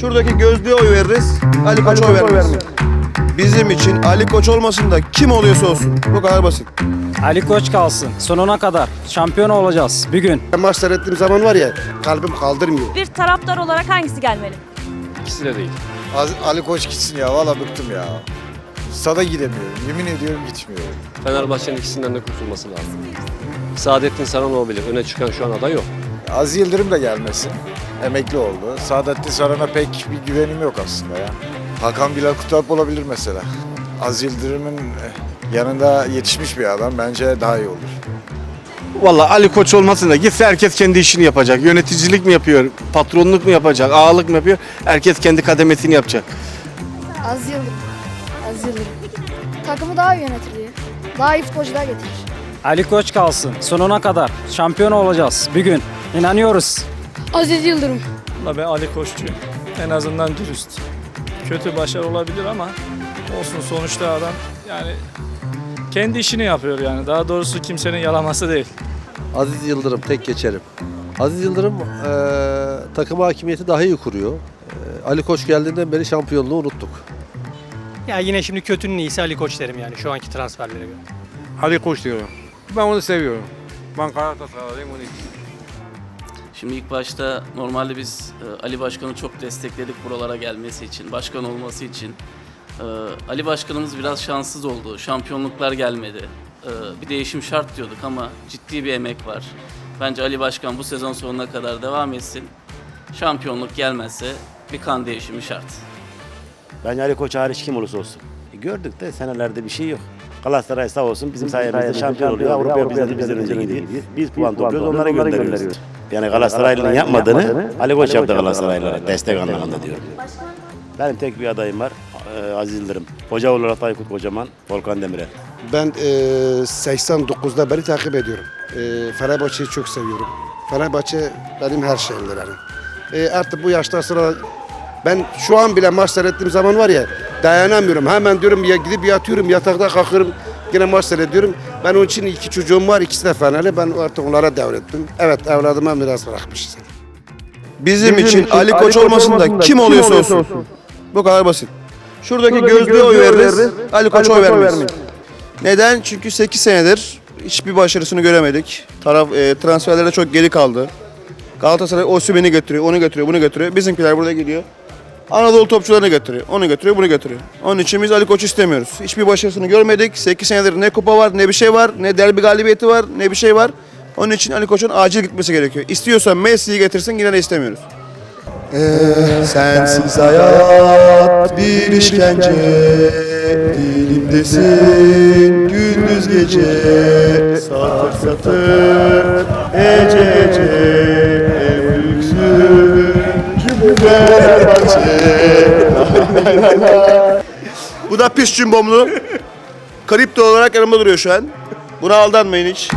Şuradaki gözlüğe oy veririz. Ali Koç'a oy vermeyiz. Bizim için Ali Koç olmasın da kim oluyorsa olsun. Bu kadar basit. Ali Koç kalsın. Sonuna kadar. Şampiyon olacağız bir gün. Maç seyrettiğim zaman var ya kalbim kaldırmıyor. Bir taraftar olarak hangisi gelmeli? İkisi de değil. Az- Ali Koç gitsin ya valla bıktım ya. Sada gidemiyorum. Yemin ediyorum gitmiyorum. Fenerbahçe'nin ikisinden de kurtulması lazım. Saadettin Saran olabilir. Öne çıkan şu an aday yok. Az Yıldırım da gelmesin. Emekli oldu. Saadettin Saran'a pek bir güvenim yok aslında ya. Hakan Bilal Kutap olabilir mesela. Az Yıldırım'ın eh, yanında yetişmiş bir adam. Bence daha iyi olur. Vallahi Ali Koç olmasın da gitse herkes kendi işini yapacak. Yöneticilik mi yapıyor, patronluk mu yapacak, ağalık mı yapıyor? Herkes kendi kademesini yapacak. Az Yıldırım. Az Yıldırım. Takımı daha iyi yönetir diye. Daha iyi futbolcular getirir. Ali Koç kalsın. Sonuna kadar. Şampiyon olacağız bir gün. İnanıyoruz. Aziz Yıldırım. Valla ben Ali Koççuyum. En azından dürüst. Kötü başarı olabilir ama olsun sonuçta adam yani kendi işini yapıyor yani. Daha doğrusu kimsenin yalaması değil. Aziz Yıldırım tek geçerim. Aziz Yıldırım eee takım hakimiyeti daha iyi kuruyor. Eee, Ali Koç geldiğinden beri şampiyonluğu unuttuk. Ya yine şimdi kötünün iyisi Ali Koç derim yani şu anki transferlere göre. Ali Koç diyorum. Ben onu seviyorum. Ben Galatasaraylıyım onun için. Şimdi ilk başta normalde biz e, Ali Başkan'ı çok destekledik buralara gelmesi için, başkan olması için. E, Ali Başkanımız biraz şanssız oldu. Şampiyonluklar gelmedi. E, bir değişim şart diyorduk ama ciddi bir emek var. Bence Ali Başkan bu sezon sonuna kadar devam etsin. Şampiyonluk gelmezse bir kan değişimi şart. Bence Ali Koç hariç kim olursa olsun. E gördük de senelerde bir şey yok. Galatasaray sağ olsun bizim sayemizde şampiyon oluyor. Avrupa bizden, bizden önce gidiyor. Biz puan topluyoruz onlara gönderiyoruz. Yani Galatasaraylı'nın yapmadığını Ali Koç yaptı Galatasaraylılara destek anlamında diyorum. Benim tek bir adayım var. e, Aziz Yıldırım. Hoca olarak Aykut Kocaman, Volkan Demirel. Ben eee 89'da beri takip ediyorum. Eee Fenerbahçe'yi çok seviyorum. Fenerbahçe benim her şeyimdir yani. Eee, artık bu yaştan sonra ben şu an bile maç seyrettiğim zaman var ya dayanamıyorum. Hemen diyorum ya gidip yatıyorum yatakta kalkıyorum. Yine maç seyrediyorum. Ben onun için iki çocuğum var. ikisi de Fenerli. Ben artık onlara devrettim. Evet evladıma miras bırakmışız. Bizim, için, Ali Koç olmasın da kim oluyorsa olsun. Bu kadar basit. Şuradaki gözlüğe oy veririz. Ali Koç'a oy vermeyiz. Neden? Çünkü 8 senedir hiçbir başarısını göremedik. Taraf e, transferlerde çok geri kaldı. Galatasaray Osimhen'i götürüyor, onu götürüyor, bunu götürüyor. Bizimkiler burada gidiyor. Anadolu topçularını götürüyor. Onu götürüyor, bunu götürüyor. Onun için biz Ali Koç istemiyoruz. Hiçbir başarısını görmedik. 8 senedir ne kupa var, ne bir şey var, ne derbi galibiyeti var, ne bir şey var. Onun için Ali Koç'un acil gitmesi gerekiyor. İstiyorsan Messi'yi getirsin yine de istemiyoruz. sensiz hayat bir işkence Dilimdesin gündüz gece Satır satır ece ece Büyüksün Bu da pis cümbomlu. Kripto olarak yanımda duruyor şu an. Buna aldanmayın hiç.